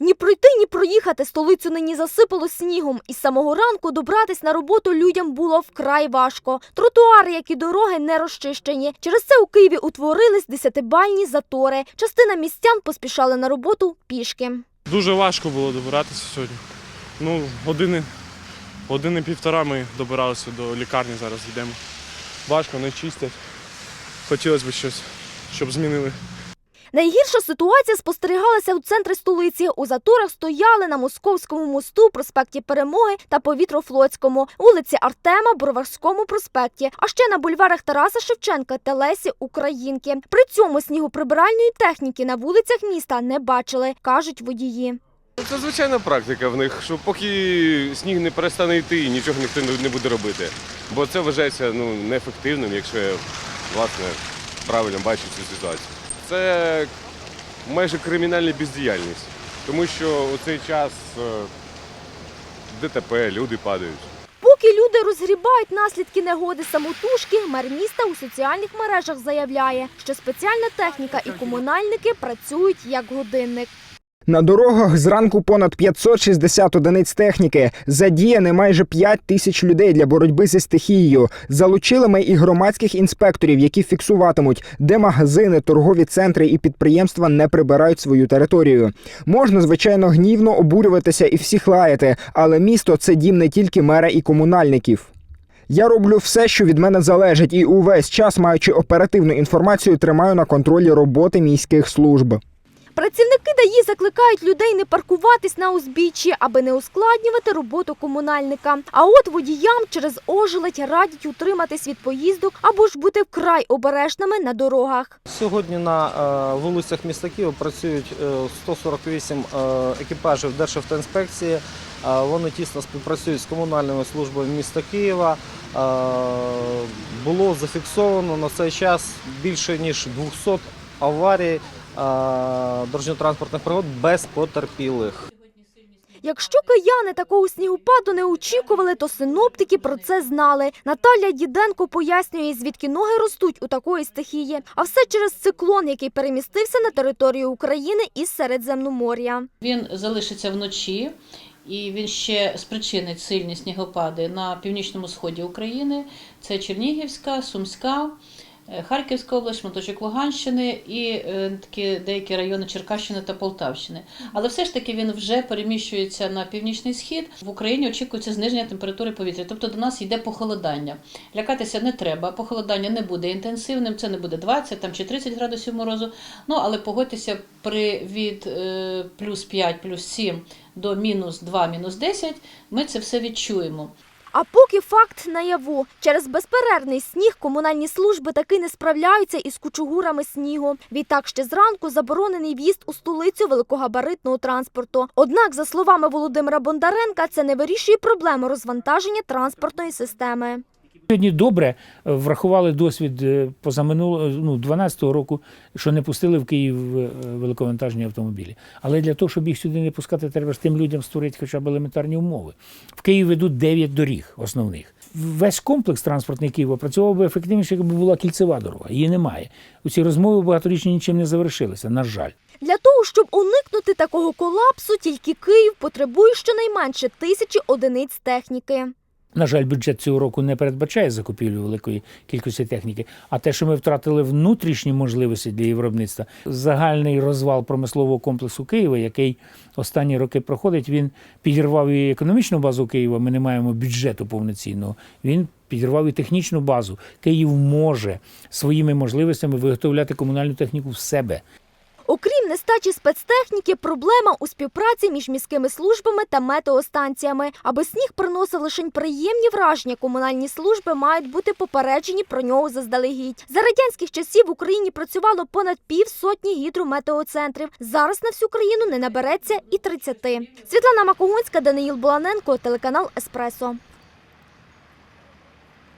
Ні пройти, ні проїхати столицю нині засипало снігом. І з самого ранку добратись на роботу людям було вкрай важко. Тротуари, як і дороги, не розчищені. Через це у Києві утворились десятибальні затори. Частина містян поспішали на роботу пішки. Дуже важко було добиратися сьогодні. Ну, години, години півтора ми добиралися до лікарні, зараз йдемо. Важко, не чистять. Хотілося б щось, щоб змінили. Найгірша ситуація спостерігалася у центрі столиці. У заторах стояли на Московському мосту, проспекті Перемоги та Повітрофлотському, вулиці Артема, Броварському проспекті, а ще на бульварах Тараса Шевченка та Лесі Українки. При цьому снігоприбиральної техніки на вулицях міста не бачили, кажуть водії. Це звичайна практика в них, що поки сніг не перестане йти, нічого ніхто не буде робити. Бо це вважається ну, неефективним, якщо я власне правильно бачу цю ситуацію. Це майже кримінальна бездіяльність, тому що у цей час е, ДТП, люди падають. Поки люди розгрібають наслідки негоди самотужки, мер міста у соціальних мережах заявляє, що спеціальна техніка і комунальники працюють як годинник. На дорогах зранку понад 560 одиниць техніки. Задіяне майже 5 тисяч людей для боротьби зі стихією. Залучили ми і громадських інспекторів, які фіксуватимуть, де магазини, торгові центри і підприємства не прибирають свою територію. Можна, звичайно, гнівно обурюватися і всіх лаяти, але місто це дім не тільки мера і комунальників. Я роблю все, що від мене залежить, і увесь час, маючи оперативну інформацію, тримаю на контролі роботи міських служб. Працівники ДАІ закликають людей не паркуватись на узбіччі, аби не ускладнювати роботу комунальника. А от водіям через ожеледь радять утриматись від поїздок або ж бути вкрай обережними на дорогах. Сьогодні на е, вулицях міста Києва працюють е, 148 е, екіпажів Державтоінспекції. Е, Вони тісно співпрацюють з комунальними службами міста Києва. Е, Було зафіксовано на цей час більше ніж 200 аварій е, дорожньо-транспортних пригод без потерпілих. Якщо кияни такого снігопаду не очікували, то синоптики про це знали. Наталя Діденко пояснює, звідки ноги ростуть у такої стихії. А все через циклон, який перемістився на територію України із Середземномор'я. Він залишиться вночі і він ще спричинить сильні снігопади на північному сході України. Це Чернігівська, Сумська, е, Харківська область, шматочок Луганщини і е, такі деякі райони Черкащини та Полтавщини. Але все ж таки він вже переміщується на північний схід. В Україні очікується зниження температури повітря, тобто до нас йде похолодання. Лякатися не треба, похолодання не буде інтенсивним, це не буде 20 там, чи 30 градусів морозу. Ну але погодьтеся при від е, плюс 5, плюс 7 до мінус 2, мінус 10, ми це все відчуємо. А поки факт наяву. Через безперервний сніг комунальні служби таки не справляються із кучугурами снігу. Відтак ще зранку заборонений в'їзд у столицю великогабаритного транспорту. Однак, за словами Володимира Бондаренка, це не вирішує проблему розвантаження транспортної системи. Сьогодні добре е, врахували досвід е, позаминулого ну, 12-го року, що не пустили в Київ е, великовантажні автомобілі. Але для того, щоб їх сюди не пускати, треба ж тим людям створити хоча б елементарні умови. В Київ ведуть 9 доріг основних. Весь комплекс транспортний Києва працював би ефективніше, якби була кільцева дорога. Її немає. У ці розмови багаторічні нічим не завершилися, на жаль. Для того, щоб уникнути такого колапсу, тільки Київ потребує щонайменше тисячі одиниць техніки. На жаль, бюджет цього року не передбачає закупівлю великої кількості техніки. А те, що ми втратили внутрішні можливості для її виробництва, загальний розвал промислового комплексу Києва, який останні роки проходить, він підірвав і економічну базу Києва. Ми не маємо бюджету повноцінного. Він підірвав і технічну базу. Київ може своїми можливостями виготовляти комунальну техніку в себе. Окрім нестачі спецтехніки, проблема у співпраці між міськими службами та метеостанціями. Аби сніг приносив лише приємні враження, комунальні служби мають бути попереджені про нього заздалегідь. За радянських часів в Україні працювало понад півсотні гідрометеоцентрів. Зараз на всю країну не набереться і 30. Світлана Макогонська, Даниїл Буланенко, телеканал Еспресо.